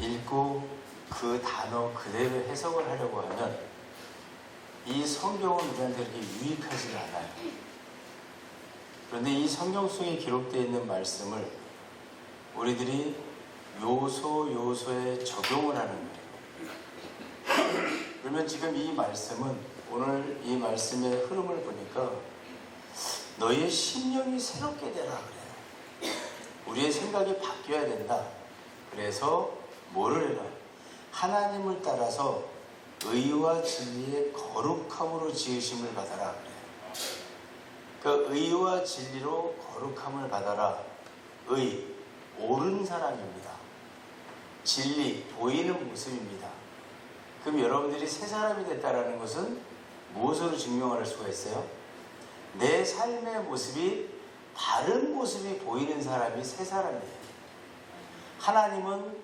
읽고 그 단어 그대로 해석을 하려고 하면 이 성경은 우리한테 그렇게 유익하지가 않아요. 그런데 이 성경 속에 기록되어 있는 말씀을 우리들이 요소 요소에 적용을 하는 거예요. 그러면 지금 이 말씀은 오늘 이 말씀의 흐름을 보니까 너의 심령이 새롭게 되라 그래요. 우리의 생각이 바뀌어야 된다. 그래서 뭐를 해라? 하나님을 따라서 의와 진리의 거룩함으로 지으심을 받아라. 그 의와 진리로 거룩함을 받아라. 의, 옳은 사람입니다. 진리, 보이는 모습입니다. 그럼 여러분들이 새 사람이 됐다라는 것은 무엇으로 증명할 수가 있어요? 내 삶의 모습이 바른 모습이 보이는 사람이 새 사람이에요. 하나님은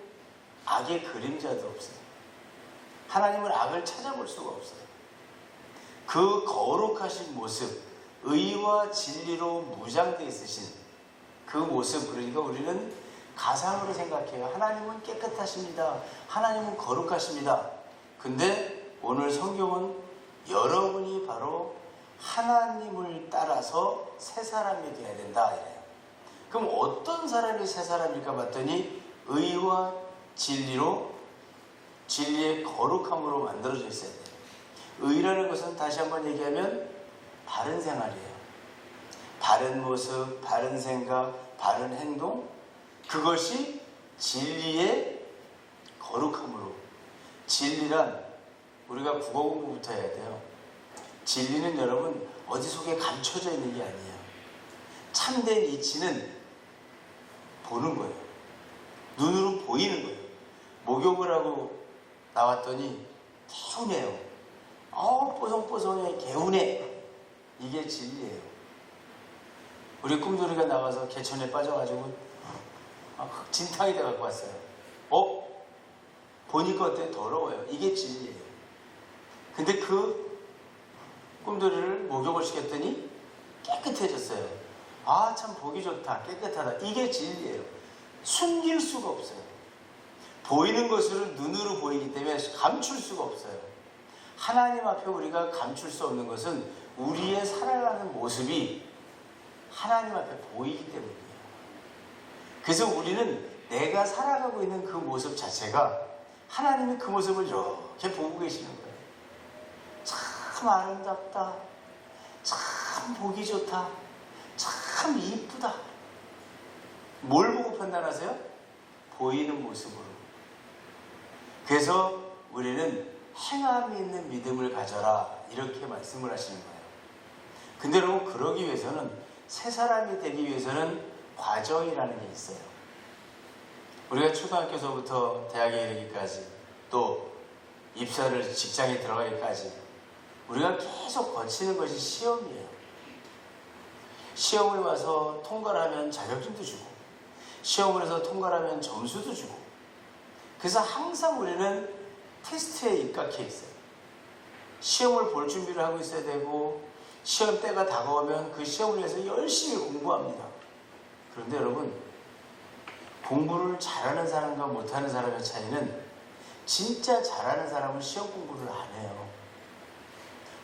악의 그림자도 없어요. 하나님은 악을 찾아볼 수가 없어요. 그 거룩하신 모습, 의와 진리로 무장되어 있으신 그 모습, 그러니까 우리는 가상으로 생각해요. 하나님은 깨끗하십니다. 하나님은 거룩하십니다. 근데 오늘 성경은 여러분이 바로 하나님을 따라서 새 사람이 되어야 된다. 이래요. 그럼 어떤 사람이 새 사람일까 봤더니 의와 진리로 진리의 거룩함으로 만들어져 있어야 돼요. 의라는 것은 다시 한번 얘기하면 바른 생활이에요. 바른 모습, 바른 생각, 바른 행동, 그것이 진리의 거룩함으로. 진리란 우리가 국어 공부부터 해야 돼요. 진리는 여러분 어디 속에 감춰져 있는 게 아니에요. 참된 이치는 보는 거예요. 눈으로 보이는 거예요. 목욕을 하고 나왔더니 개운해요. 어 뽀송뽀송해 개운해. 이게 진리예요. 우리 꿈돌이가 나가서 개천에 빠져가지고 아, 진탕이 돼갖고 왔어요. 어? 보니까 어때? 더러워요. 이게 진리예요. 근데 그 꿈돌이를 목욕을 시켰더니 깨끗해졌어요. 아, 참 보기 좋다. 깨끗하다. 이게 진리예요. 숨길 수가 없어요. 보이는 것을 눈으로 보이기 때문에 감출 수가 없어요. 하나님 앞에 우리가 감출 수 없는 것은 우리의 살아가는 모습이 하나님 앞에 보이기 때문이에요. 그래서 우리는 내가 살아가고 있는 그 모습 자체가 하나님이 그 모습을 이렇게 보고 계시는 거예요. 참 아름답다. 참 보기 좋다. 참 이쁘다. 뭘 보고 판단하세요? 보이는 모습으로. 그래서 우리는 행함이 있는 믿음을 가져라. 이렇게 말씀을 하시는 거예요. 근데 여러분, 그러기 위해서는 새 사람이 되기 위해서는 과정이라는 게 있어요. 우리가 초등학교서부터 대학에 이르기까지 또 입사를 직장에 들어가기까지 우리가 계속 거치는 것이 시험이에요. 시험을 와서 통과를 하면 자격증도 주고 시험을 해서 통과를 하면 점수도 주고 그래서 항상 우리는 테스트에 입각해 있어요. 시험을 볼 준비를 하고 있어야 되고 시험 때가 다가오면 그 시험을 위해서 열심히 공부합니다. 그런데 여러분 공부를 잘하는 사람과 못하는 사람의 차이는 진짜 잘하는 사람은 시험 공부를 안 해요.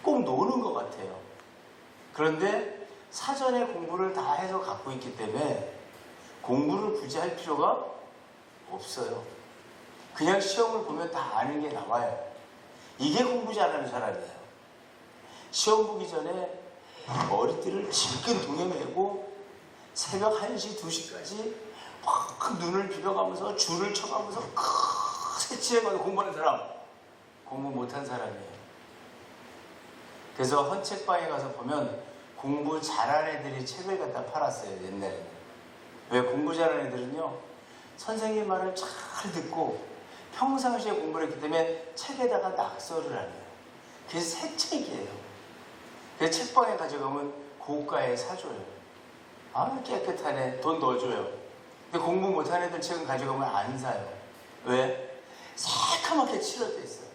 꼭 노는 것 같아요. 그런데 사전에 공부를 다 해서 갖고 있기 때문에 공부를 굳이 할 필요가 없어요. 그냥 시험을 보면 다 아는 게 나와요. 이게 공부 잘하는 사람이에요. 시험 보기 전에 머리띠를 질끈 동여매고 새벽 1시, 2시까지 막 눈을 비벼가면서 줄을 쳐가면서 새치해가지고 공부하는 사람. 공부 못한 사람이에요. 그래서 헌책방에 가서 보면 공부 잘하는 애들이 책을 갖다 팔았어요 옛날에는 왜 공부 잘하는 애들은요 선생님 말을 잘 듣고 평상시에 공부를 했기 때문에 책에다가 낙서를 안 해요. 그게 새 책이에요. 그 책방에 가져가면 고가에 사줘요 아 깨끗하네 돈 넣어줘요 근데 공부 못하는 애들 책은 가져가면 안 사요. 왜? 새카맣게 칠해져 있어요.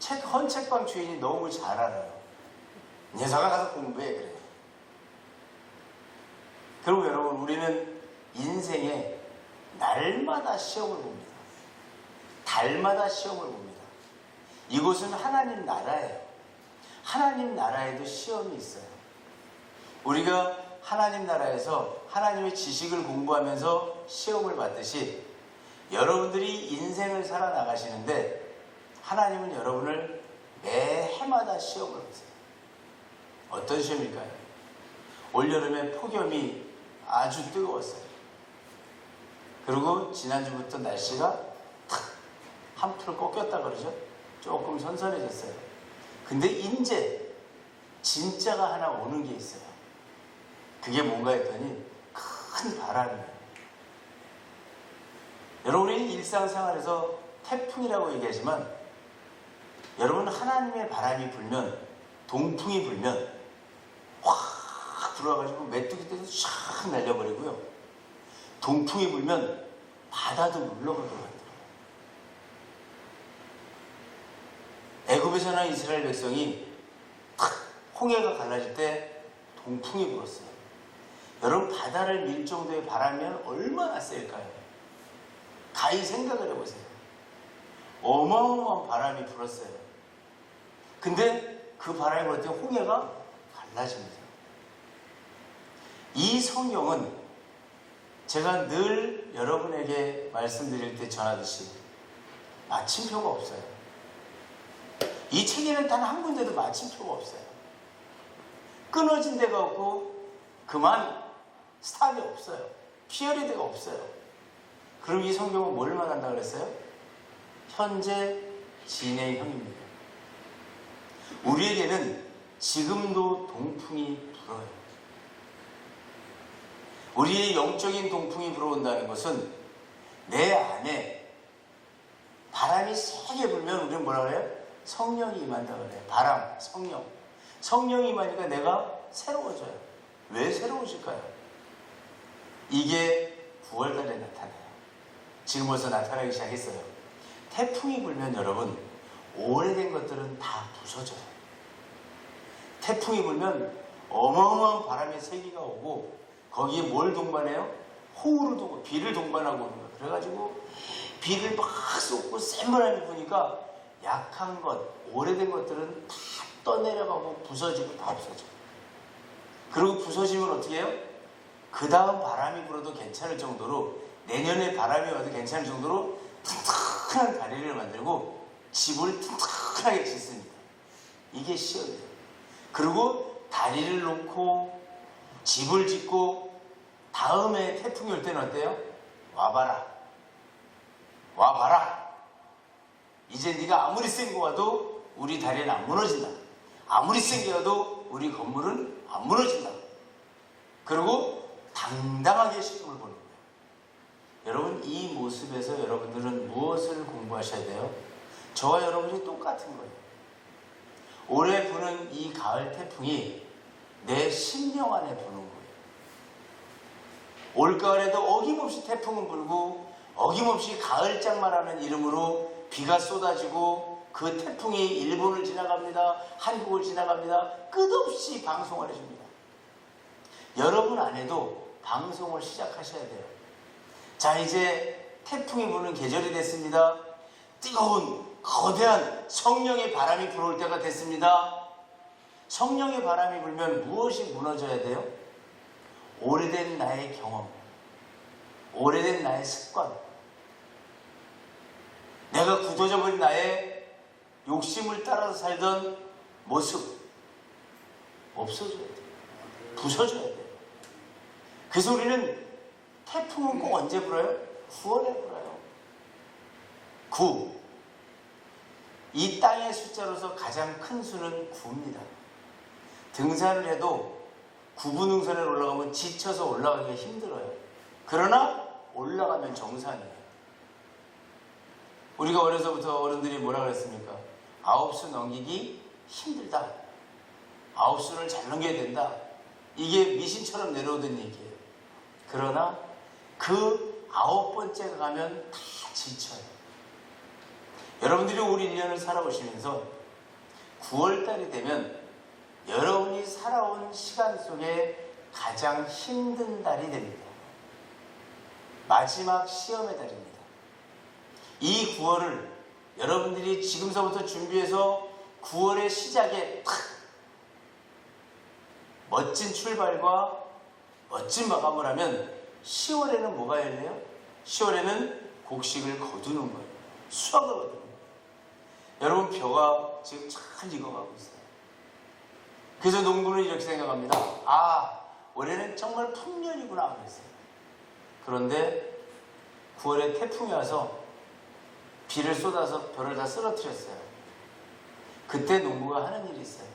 책, 헌책방 주인이 너무 잘 알아요. 녀석아 가서 공부해, 그래요. 그리고 여러분, 우리는 인생에 날마다 시험을 봅니다. 달마다 시험을 봅니다. 이곳은 하나님 나라예요. 하나님 나라에도 시험이 있어요. 우리가 하나님 나라에서 하나님의 지식을 공부하면서 시험을 받듯이 여러분들이 인생을 살아나가시는데 하나님은 여러분을 매 해마다 시험을 보세요. 어떤 시험일까요? 올여름에 폭염이 아주 뜨거웠어요. 그리고 지난주부터 날씨가 탁 한풀 꺾였다 그러죠? 조금 선선해졌어요. 근데 이제 진짜가 하나 오는 게 있어요. 그게 뭔가 했더니 큰 바람이에요. 여러분 이 일상생활에서 태풍이라고 얘기하지만 여러분 하나님의 바람이 불면 동풍이 불면 확 불어가지고 메뚜기 떼서 샥 날려버리고요. 동풍이 불면 바다도 물러가게 만들어요. 애굽에서 난 이스라엘 백성이 탁 홍해가 갈라질 때 동풍이 불었어요. 여러분 바다를 밀 정도의 바람이면 얼마나 셀까요? 가히 생각을 해보세요. 어마어마한 바람이 불었어요. 근데 그 바람이 불을 때 홍해가 갈라집니다. 이 성경은 제가 늘 여러분에게 말씀드릴 때 전하듯이 마침표가 없어요. 이 책에는 단 한 군데도 마침표가 없어요. 끊어진 데가 없고 그만 스탑이 없어요. 피어리드가 없어요. 그럼 이 성경은 뭘 말한다 그랬어요? 현재 진행형입니다. 우리에게는 지금도 동풍이 불어요. 우리의 영적인 동풍이 불어온다는 것은 내 안에 바람이 세게 불면 우리는 뭐라 그래요? 성령이 임한다 그래요. 바람, 성령. 성령이 임하니까 내가 새로워져요. 왜 새로워질까요? 이게 9월달에 나타나요. 지금 벌써 나타나기 시작했어요. 태풍이 불면 여러분, 오래된 것들은 다 부서져요. 태풍이 불면 어마어마한 바람의 세기가 오고 거기에 뭘 동반해요? 호우를 동반, 비를 동반하고 오는 거예요. 그래가지고 비를 막 쏟고 센 바람이 부니까 약한 것, 오래된 것들은 다 떠내려가고 부서지고 다 없어져요. 그리고 부서지면 어떻게 해요? 그 다음 바람이 불어도 괜찮을 정도로 내년에 바람이 와도 괜찮을 정도로 튼튼한 다리를 만들고 집을 튼튼하게 짓습니다. 이게 시험이에요. 그리고 다리를 놓고 집을 짓고 다음에 태풍이 올 때는 어때요? 와봐라. 와봐라. 이제 네가 아무리 센 거 와도 우리 다리는 안 무너진다. 아무리 센 게 와도 우리 건물은 안 무너진다. 그리고 당당하게 시험을 보는 거예요. 여러분 이 모습에서 여러분들은 무엇을 공부하셔야 돼요? 저와 여러분이 똑같은 거예요. 올해 부는 이 가을 태풍이 내 심령 안에 부는 거예요. 올가을에도 어김없이 태풍은 불고 어김없이 가을장마라는 이름으로 비가 쏟아지고 그 태풍이 일본을 지나갑니다. 한국을 지나갑니다. 끝없이 방송을 해줍니다. 여러분 안에도 방송을 시작하셔야 돼요. 자, 이제 태풍이 부는 계절이 됐습니다. 뜨거운 거대한 성령의 바람이 불어올 때가 됐습니다. 성령의 바람이 불면 무엇이 무너져야 돼요? 오래된 나의 경험, 오래된 나의 습관, 내가 굳어져 버린 나의 욕심을 따라서 살던 모습 없어져야 돼요. 부서져야 돼요. 그래서 우리는 태풍은 꼭 언제 불어요? 9월에 불어요. 9. 이 땅의 숫자로서 가장 큰 수는 9입니다. 등산을 해도 구분능선에 올라가면 지쳐서 올라가기가 힘들어요. 그러나 올라가면 정상이에요. 우리가 어려서부터 어른들이 뭐라 그랬습니까? 아홉 수 넘기기 힘들다. 아홉 수를 잘 넘겨야 된다. 이게 미신처럼 내려오던 얘기예요. 그러나 그 아홉 번째가 가면 다 지쳐요. 여러분들이 올 1년을 살아보시면서 9월달이 되면 여러분이 살아온 시간 속에 가장 힘든 달이 됩니다. 마지막 시험의 달입니다. 이 9월을 여러분들이 지금서부터 준비해서 9월의 시작에 탁 멋진 출발과 멋진 마감을 하면 10월에는 뭐가 열려요? 10월에는 곡식을 거두는 거예요. 수확을 거두는 거예요. 여러분 벼가 지금 잘 익어가고 있어요. 그래서 농부는 이렇게 생각합니다. 아 올해는 정말 풍년이구나 그랬어요. 그런데 9월에 태풍이 와서 비를 쏟아서 벼를 다 쓰러뜨렸어요. 그때 농부가 하는 일이 있어요.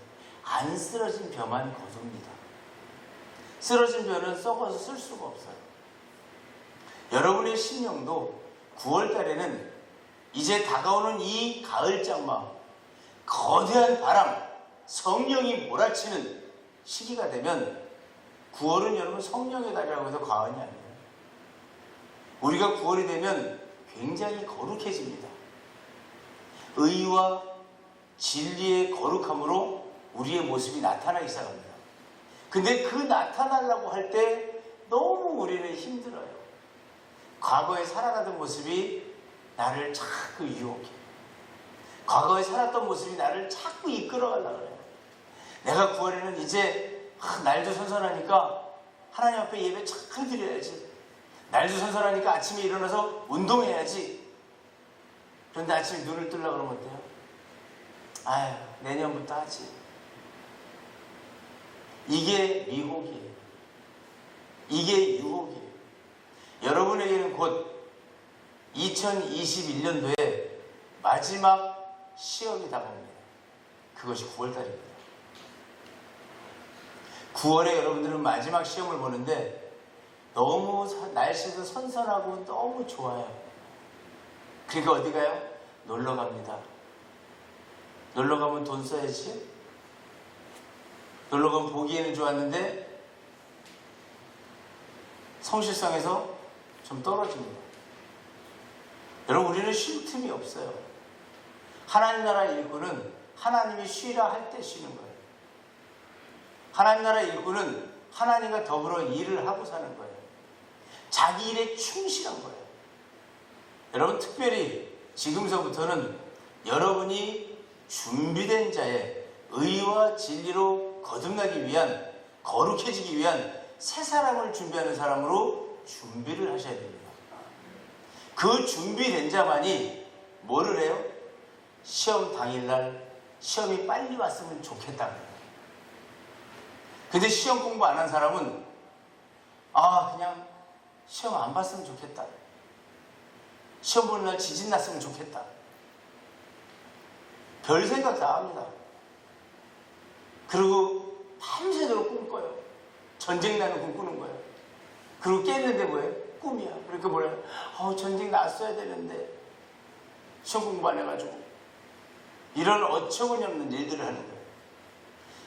안 쓰러진 벼만 거둡니다. 쓰러진 벼는 썩어서 쓸 수가 없어요. 여러분의 심령도 9월 달에는 이제 다가오는 이 가을 장마, 거대한 바람, 성령이 몰아치는 시기가 되면 9월은 여러분 성령의 달이라고 해서 과언이 아니에요. 우리가 9월이 되면 굉장히 거룩해집니다. 의와 진리의 거룩함으로 우리의 모습이 나타나기 시작합니다. 근데 그 나타나려고 할 때 너무 우리는 힘들어요. 과거에 살아가던 모습이 나를 자꾸 유혹해. 과거에 살았던 모습이 나를 자꾸 이끌어가려고 그래요. 내가 9월에는 이제 아, 날도 선선하니까 하나님 앞에 예배 잘 드려야지. 날도 선선하니까 아침에 일어나서 운동해야지. 그런데 아침에 눈을 뜨려고 그러면 어때요? 아유, 내년부터 하지. 이게 미혹이에요. 이게 유혹이에요. 여러분에게는 곧 2021년도에 마지막 시험이 다가옵니다. 그것이 9월달입니다. 9월에 여러분들은 마지막 시험을 보는데 너무 사- 날씨도 선선하고 너무 좋아요. 그러니까 어디 가요? 놀러 갑니다. 놀러 가면 돈 써야지. 놀러 가면 보기에는 좋았는데 성실성에서 좀 떨어집니다. 여러분 우리는 쉴 틈이 없어요. 하나님 나라 일꾼은 하나님이 쉬라 할 때 쉬는 거예요. 하나님 나라 일꾼은 하나님과 더불어 일을 하고 사는 거예요. 자기 일에 충실한 거예요. 여러분 특별히 지금서부터는 여러분이 준비된 자의 의와 진리로 거듭나기 위한 거룩해지기 위한 새 사람을 준비하는 사람으로 준비를 하셔야 됩니다. 그 준비된 자만이 뭐를 해요? 시험 당일날 시험이 빨리 왔으면 좋겠다. 근데 시험 공부 안 한 사람은 아 그냥 시험 안 봤으면 좋겠다. 시험 보는 날 지진 났으면 좋겠다. 별 생각 다 합니다. 그리고 밤새도록 꿈꿔요. 전쟁 나는 꿈 꾸는 거예요. 그리고 깼는데 뭐예요? 꿈이야. 그러니까 뭐래요? 어, 전쟁 났어야 되는데 시험 공부 안 해가지고 이런 어처구니 없는 일들을 하는 거예요.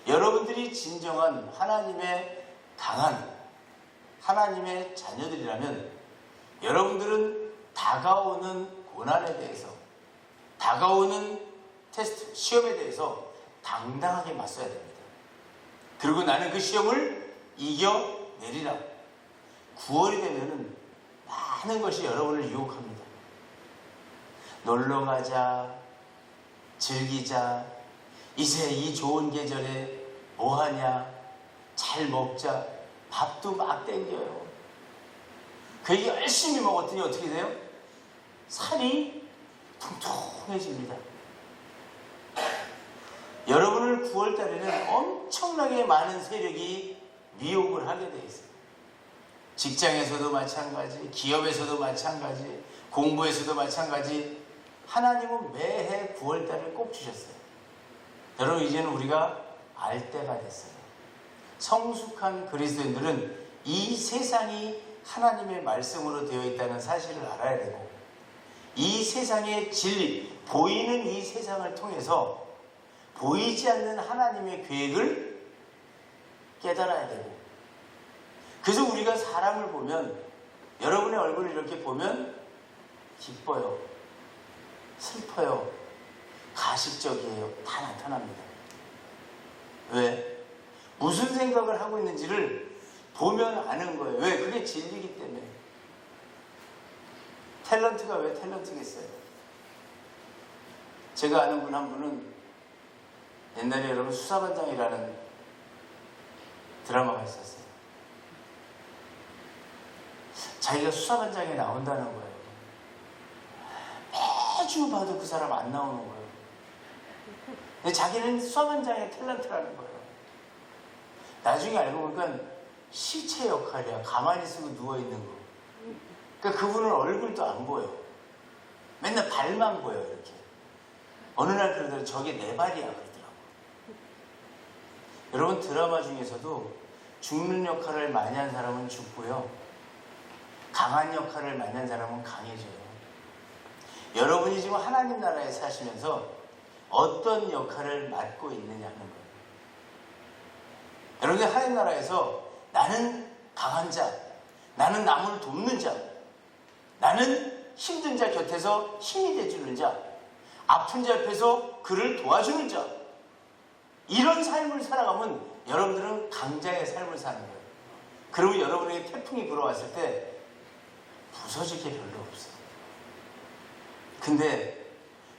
여러분들이 진정한 하나님의 강한 하나님의 자녀들이라면 여러분들은 다가오는 고난에 대해서 다가오는 테스트, 시험에 대해서 당당하게 맞서야 됩니다. 그리고 나는 그 시험을 이겨내리라. 9월이 되면은 많은 것이 여러분을 유혹합니다. 놀러 가자, 즐기자, 이제 이 좋은 계절에 뭐 하냐, 잘 먹자, 밥도 막 땡겨요. 그 열심히 먹었더니 어떻게 돼요? 살이 통통해집니다. 여러분을 9월 달에는 엄청나게 많은 세력이 미혹을 하게 돼 있어요. 직장에서도 마찬가지, 기업에서도 마찬가지, 공부에서도 마찬가지. 하나님은 매해 9월 달을 꼭 주셨어요. 여러분 이제는 우리가 알 때가 됐어요. 성숙한 그리스도인들은 이 세상이 하나님의 말씀으로 되어 있다는 사실을 알아야 되고 이 세상의 진리, 보이는 이 세상을 통해서 보이지 않는 하나님의 계획을 깨달아야 되고 그래서 우리가 사람을 보면 여러분의 얼굴을 이렇게 보면 기뻐요. 슬퍼요. 가식적이에요. 다 나타납니다. 왜? 무슨 생각을 하고 있는지를 보면 아는 거예요. 왜? 그게 진리기 때문에. 탤런트가 왜 탤런트겠어요? 제가 아는 분 한 분은 옛날에 여러분 수사반장이라는 드라마가 있었어요. 자기가 수사반장에 나온다는 거예요. 매주 봐도 그 사람 안 나오는 거예요. 근데 자기는 수사반장의 탤런트라는 거예요. 나중에 알고 보니까 시체 역할이야. 가만히 쓰고 누워있는 거. 그러니까 그분은 얼굴도 안 보여. 맨날 발만 보여, 이렇게. 어느 날 그러더라고 저게 내 발이야. 여러분, 드라마 중에서도 죽는 역할을 많이 한 사람은 죽고요. 강한 역할을 많이 한 사람은 강해져요. 여러분이 지금 하나님 나라에 사시면서 어떤 역할을 맡고 있느냐는 거예요. 여러분이 하나님 나라에서 나는 강한 자, 나는 남을 돕는 자, 나는 힘든 자 곁에서 힘이 돼주는 자, 아픈 자 옆에서 그를 도와주는 자, 이런 삶을 살아가면 여러분들은 강자의 삶을 사는 거예요. 그리고 여러분에게 태풍이 불어왔을 때 부서질 게 별로 없어요. 근데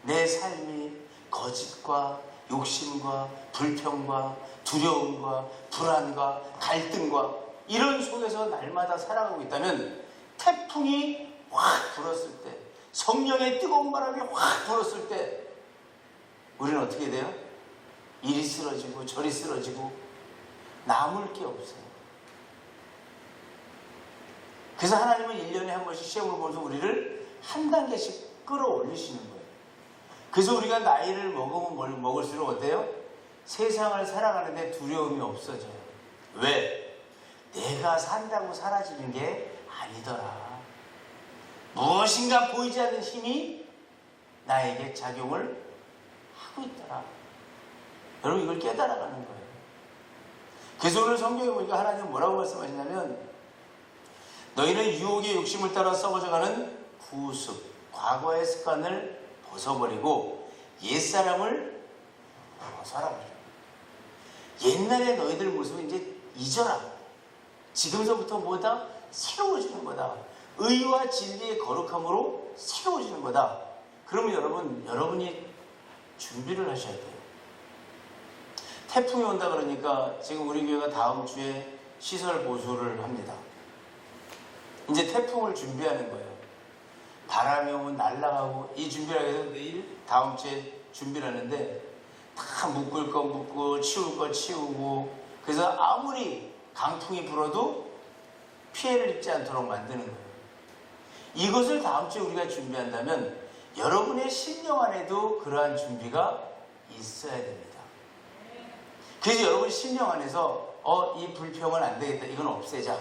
내 삶이 거짓과 욕심과 불평과 두려움과 불안과 갈등과 이런 속에서 날마다 살아가고 있다면 태풍이 확 불었을 때 성령의 뜨거운 바람이 확 불었을 때 우리는 어떻게 돼요? 이리 쓰러지고 저리 쓰러지고 남을 게 없어요. 그래서 하나님은 1년에 한 번씩 시험을 보면서 우리를 한 단계씩 끌어올리시는 거예요. 그래서 우리가 나이를 먹으면 뭘 먹을수록 어때요? 세상을 살아가는데 두려움이 없어져요. 왜? 내가 산다고 사라지는 게 아니더라. 무엇인가 보이지 않는 힘이 나에게 작용을 하고 있더라. 여러분 이걸 깨달아가는 거예요. 그래서 오늘 성경에 보니까 하나님 뭐라고 말씀하시냐면 너희는 유혹의 욕심을 따라 썩어져가는 구습, 과거의 습관을 벗어버리고 옛사람을 벗어라. 옛날에 너희들 모습을 이제 잊어라. 지금서부터 뭐다? 새로워지는 거다. 의와 진리의 거룩함으로 새로워지는 거다. 그러면 여러분, 여러분이 준비를 하셔야 돼요. 태풍이 온다 그러니까 지금 우리 교회가 다음 주에 시설 보수를 합니다. 이제 태풍을 준비하는 거예요. 바람이 오면 날아가고 이 준비를 해서 내일 다음 주에 준비를 하는데 다 묶을 거 묶고 치울 거 치우고 그래서 아무리 강풍이 불어도 피해를 입지 않도록 만드는 거예요. 이것을 다음 주에 우리가 준비한다면 여러분의 심령 안에도 그러한 준비가 있어야 됩니다. 그래서 여러분 심령 안에서 어, 이 불평은 안 되겠다. 이건 없애자.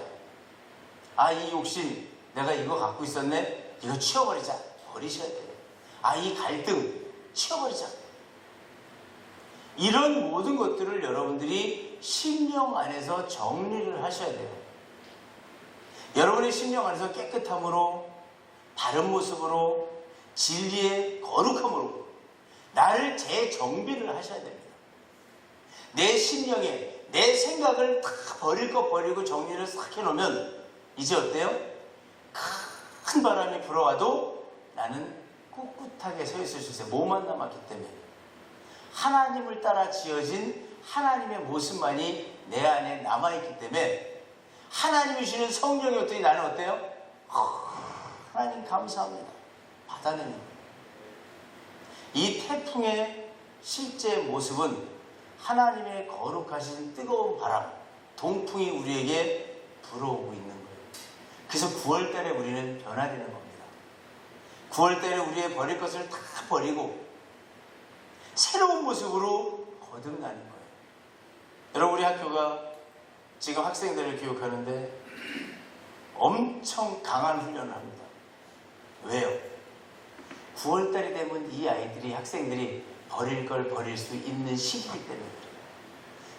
아, 이 욕심 내가 이거 갖고 있었네. 이거 치워버리자. 버리셔야 돼요. 아, 이 갈등 치워버리자. 이런 모든 것들을 여러분들이 심령 안에서 정리를 하셔야 돼요. 여러분의 심령 안에서 깨끗함으로, 바른 모습으로, 진리의 거룩함으로 나를 재정비를 하셔야 됩니다. 내 심령에 내 생각을 다 버릴 거 버리고 정리를 싹 해놓으면 이제 어때요? 큰 바람이 불어와도 나는 꿋꿋하게 서 있을 수 있어요. 뭐만 남았기 때문에. 하나님을 따라 지어진 하나님의 모습만이 내 안에 남아있기 때문에 하나님이 주시는 성령이 어떠니 나는 어때요? 하나님 감사합니다. 받아내는. 이 태풍의 실제 모습은 하나님의 거룩하신 뜨거운 바람, 동풍이 우리에게 불어오고 있는 거예요. 그래서 9월달에 우리는 변화되는 겁니다. 9월달에 우리의 버릴 것을 다 버리고 새로운 모습으로 거듭나는 거예요. 여러분 우리 학교가 지금 학생들을 교육하는데 엄청 강한 훈련을 합니다. 왜요? 9월달이 되면 이 아이들이 학생들이 버릴 걸 버릴 수 있는 시기이기 때문에.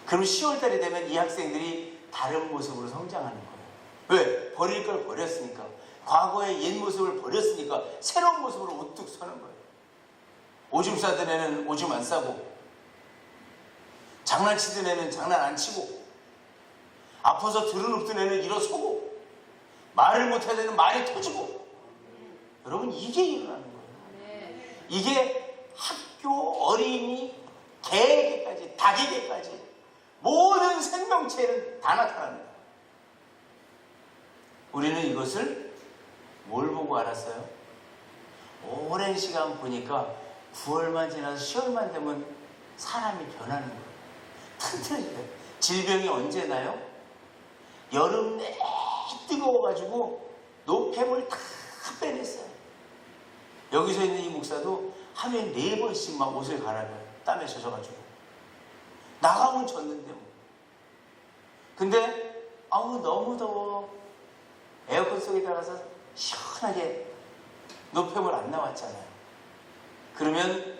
그럼 10월달이 되면 이 학생들이 다른 모습으로 성장하는 거예요. 왜? 버릴 걸 버렸으니까. 과거의 옛 모습을 버렸으니까 새로운 모습으로 우뚝 서는 거예요. 오줌 싸던 애는 오줌 안 싸고 장난치던 애는 장난 안 치고 아파서 들어눕던 애는 일어서고 말을 못하던 애는 말이 터지고 여러분 이게 일어나는 거예요. 이게 학 교 어린이 개에게까지 닭에게까지 모든 생명체는 다 나타납니다. 우리는 이것을 뭘 보고 알았어요? 오랜 시간 보니까 9월만 지나서 10월만 되면 사람이 변하는 거예요. 튼튼해져요. 질병이 언제 나요? 여름 내 뜨거워가지고 노폐물 다 빼냈어요. 여기서 있는 이 목사도 하루에 네 번씩 막 옷을 갈아줘요. 땀에 젖어가지고. 나가면 젖는데 뭐. 근데 아우 너무 더워. 에어컨 속에 들어가서 시원하게 노폐물 안 나왔잖아요. 그러면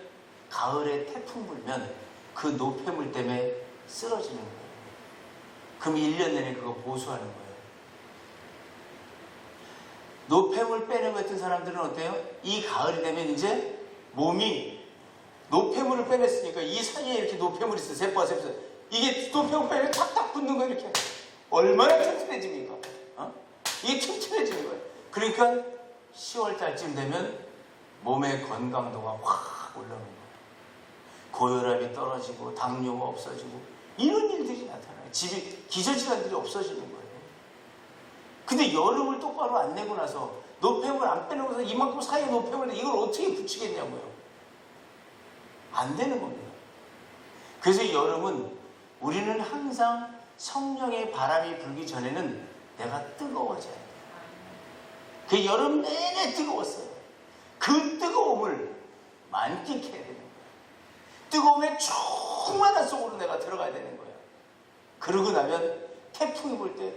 가을에 태풍 불면 그 노폐물 때문에 쓰러지는 거예요. 그럼 1년 내내 그거 보수하는 거예요. 노폐물 빼는 것 같은 사람들은 어때요? 이 가을이 되면 이제 몸이 노폐물을 빼냈으니까 이 사이에 이렇게 노폐물이 있어 세포와 세포 이게 노폐물 빼면 탁탁 붙는 거 이렇게 얼마나 튼튼해집니까? 어? 이게 튼튼해지는 거예요. 그러니까 10월 달쯤 되면 몸의 건강도가 확 올라오는 거예요. 고혈압이 떨어지고 당뇨가 없어지고 이런 일들이 나타나요. 집이 기저질환들이 없어지는 거예요. 근데 여름을 똑바로 안 내고 나서 노폐물 안 빼놓고서 이만큼 사이에 노폐물인데 이걸 어떻게 붙이겠냐고요. 안 되는 겁니다. 그래서 여름은 우리는 항상 성령의 바람이 불기 전에는 내가 뜨거워져야 돼요. 그 여름 내내 뜨거웠어요. 그 뜨거움을 만끽해야 되는 거예요. 뜨거움에 충만한 속으로 내가 들어가야 되는 거예요. 그러고 나면 태풍이 불 때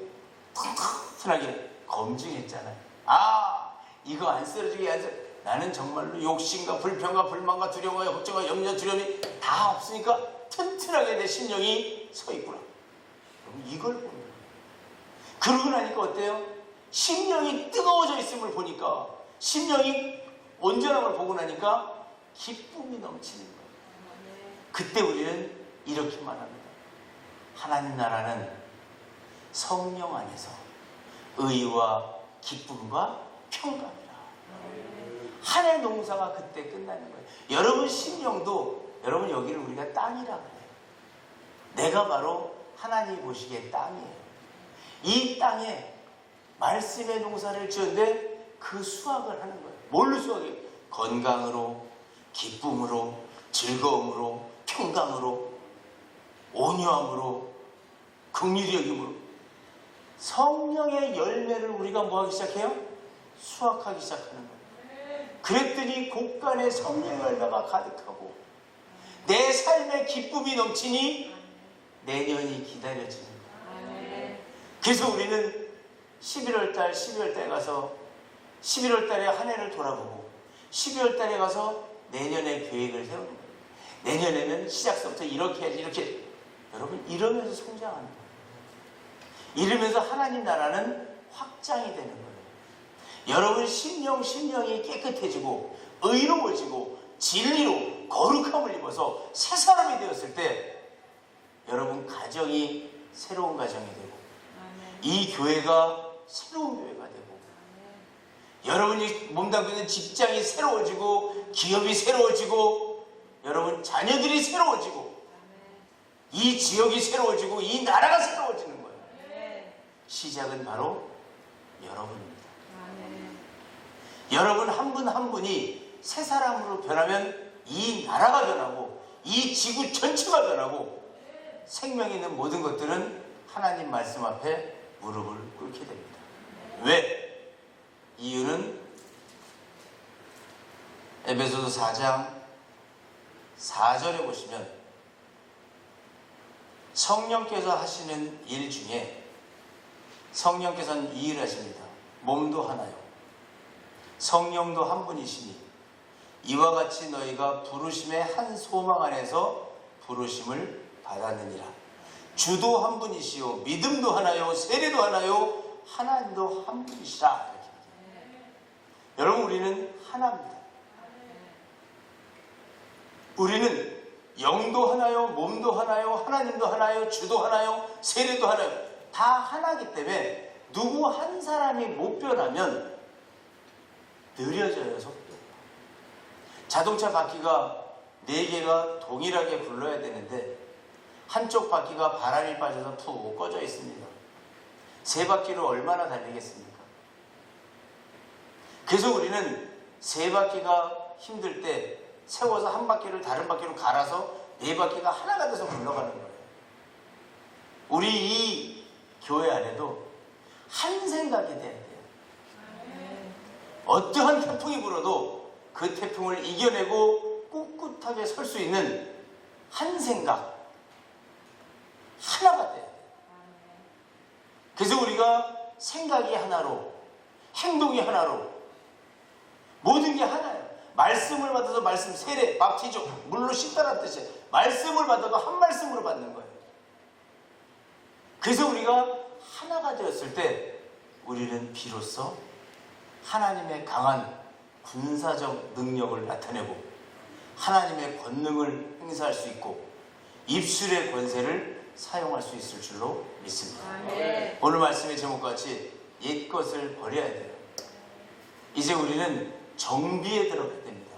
튼튼하게 검증했잖아요. 아, 이거 안 쓰러지게 해야지. 나는 정말로 욕심과 불평과 불만과 두려움과 걱정과 염려, 두려움이 다 없으니까 튼튼하게 내 심령이 서 있구나. 그럼 이걸 보는 거예요. 그러고 나니까 어때요? 심령이 뜨거워져 있음을 보니까 심령이 온전함을 보고 나니까 기쁨이 넘치는 거예요. 그때 우리는 이렇게 말합니다. 하나님 나라는 성령 안에서 의와 기쁨과 평강이라. 한 해 농사가 그때 끝나는 거예요. 여러분 심령도 여러분 여기를 우리가 땅이라 그래요. 내가 바로 하나님이 보시기에 땅이에요. 이 땅에 말씀의 농사를 지었는데 그 수확을 하는 거예요. 뭘로 수확해요? 건강으로, 기쁨으로, 즐거움으로, 평강으로, 온유함으로, 긍휼히 여김으로. 성령의 열매를 우리가 뭐 하기 시작해요? 수확하기 시작하는 거예요. 그랬더니 곳간에 성령의 열매가 가득하고 내 삶의 기쁨이 넘치니 내년이 기다려지는 거예요. 그래서 우리는 11월 달, 12월 달에 가서 11월 달에 한 해를 돌아보고 12월 달에 가서 내년의 계획을 세우는 거예요. 내년에는 시작서부터 이렇게 해야지 이렇게 여러분 이러면서 거예요. 이러면서 하나님 나라는 확장이 되는 거예요. 여러분 심령 심령이 깨끗해지고 의로워지고 진리로 거룩함을 입어서 새 사람이 되었을 때 여러분 가정이 새로운 가정이 되고 이 교회가 새로운 교회가 되고 여러분이 몸담고 있는 직장이 새로워지고 기업이 새로워지고 여러분 자녀들이 새로워지고 이 지역이 새로워지고 이 나라가 새로워지는 거예요. 시작은 바로 여러분입니다. 여러분 한분한 분이 새 사람으로 변하면 이 나라가 변하고 이 지구 전체가 변하고 생명 있는 모든 것들은 하나님 말씀 앞에 무릎을 꿇게 됩니다. 왜? 이유는 에베소서 4장 4절에 보시면 성령께서 하시는 일 중에 성령께서는 이 일을 하십니다. 몸도 하나요. 성령도 한 분이시니 이와 같이 너희가 부르심의 한 소망 안에서 부르심을 받았느니라. 주도 한 분이시요 믿음도 하나요 세례도 하나요 하나님도 한 분이시라 이렇게 여러분 우리는 하나입니다. 우리는 영도 하나요, 몸도 하나요, 하나님도 하나요, 주도 하나요, 세례도 하나요. 다 하나기 때문에 누구 한 사람이 못 변하면 느려져요, 속도. 자동차 바퀴가 네 개가 동일하게 굴러야 되는데 한쪽 바퀴가 바람이 빠져서 푹 꺼져 있습니다. 세 바퀴로 얼마나 달리겠습니까? 그래서 우리는 세 바퀴가 힘들 때 세워서 한 바퀴를 다른 바퀴로 갈아서 네 바퀴가 하나가 돼서 굴러가는 거예요. 우리 이 교회 안에도 한 생각이 돼야 돼요. 어떠한 태풍이 불어도 그 태풍을 이겨내고 꿋꿋하게 설 수 있는 한 생각, 하나가 돼요. 그래서 우리가 생각이 하나로, 행동이 하나로, 모든 게 하나예요. 말씀을 받아도 말씀 세례, 밥티죠. 물로 씻다는 뜻이에요. 말씀을 받아도 한 말씀으로 받는 거예요. 그래서 우리가 하나가 되었을 때 우리는 비로소 하나님의 강한 군사적 능력을 나타내고 하나님의 권능을 행사할 수 있고 입술의 권세를 사용할 수 있을 줄로 믿습니다. 아멘. 오늘 말씀의 제목과 같이 옛 것을 버려야 돼요. 이제 우리는 정비에 들어가야 됩니다.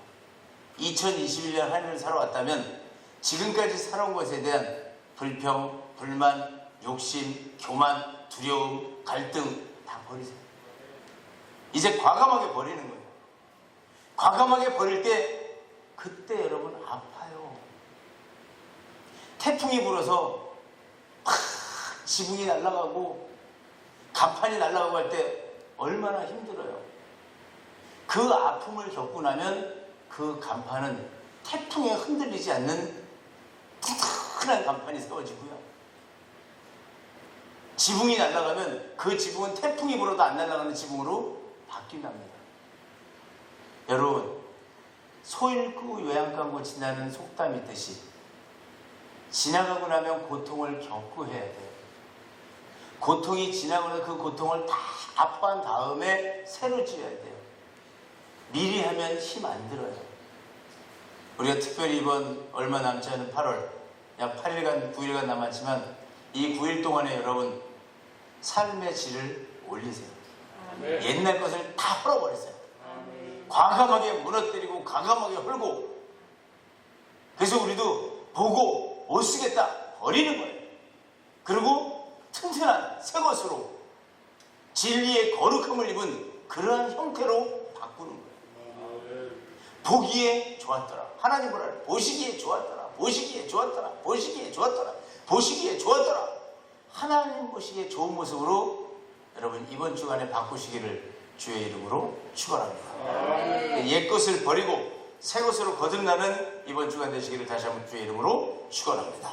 2021년 한 해를 살아왔다면 지금까지 살아온 것에 대한 불평, 불만, 욕심, 교만, 두려움, 갈등 다 버리세요. 이제 과감하게 버리는 거예요. 과감하게 버릴 때 그때 여러분 아파요. 태풍이 불어서 팍 지붕이 날아가고 간판이 날아가고 할 때 얼마나 힘들어요. 그 아픔을 겪고 나면 그 간판은 태풍에 흔들리지 않는 튼튼한 간판이 세워지고요. 지붕이 날아가면 그 지붕은 태풍이 불어도 안 날아가는 지붕으로 바뀐답니다. 여러분, 소 잃고 요양 가고 지나는 속담 있듯이 지나가고 나면 고통을 겪고 해야 돼요. 고통이 지나고 나서 그 고통을 다 아파한 다음에 새로 지어야 돼요. 미리 하면 힘 안 들어요. 우리가 특별히 이번 얼마 남지 않은 8월, 약 8일간, 9일간 남았지만 이 9일 동안에 여러분 삶의 질을 올리세요. 아멘. 옛날 것을 다 헐어버리세요. 아멘. 과감하게 무너뜨리고 과감하게 헐고 그래서 우리도 보고 못 쓰겠다 버리는 거예요. 그리고 튼튼한 새 것으로 진리의 거룩함을 입은 그러한 형태로 바꾸는 거예요. 보기에 좋았더라. 하나님 뭐라 그래? 보시기에 좋았더라. 보시기에 좋았더라. 보시기에 좋았더라. 보시기에 좋았더라. 하나님 보시기에 좋은 모습으로 여러분 이번 주간에 바꾸시기를 주의 이름으로 축원합니다. 옛 것을 버리고 새 것으로 거듭나는 이번 주간 되시기를 다시 한번 주의 이름으로 축원합니다.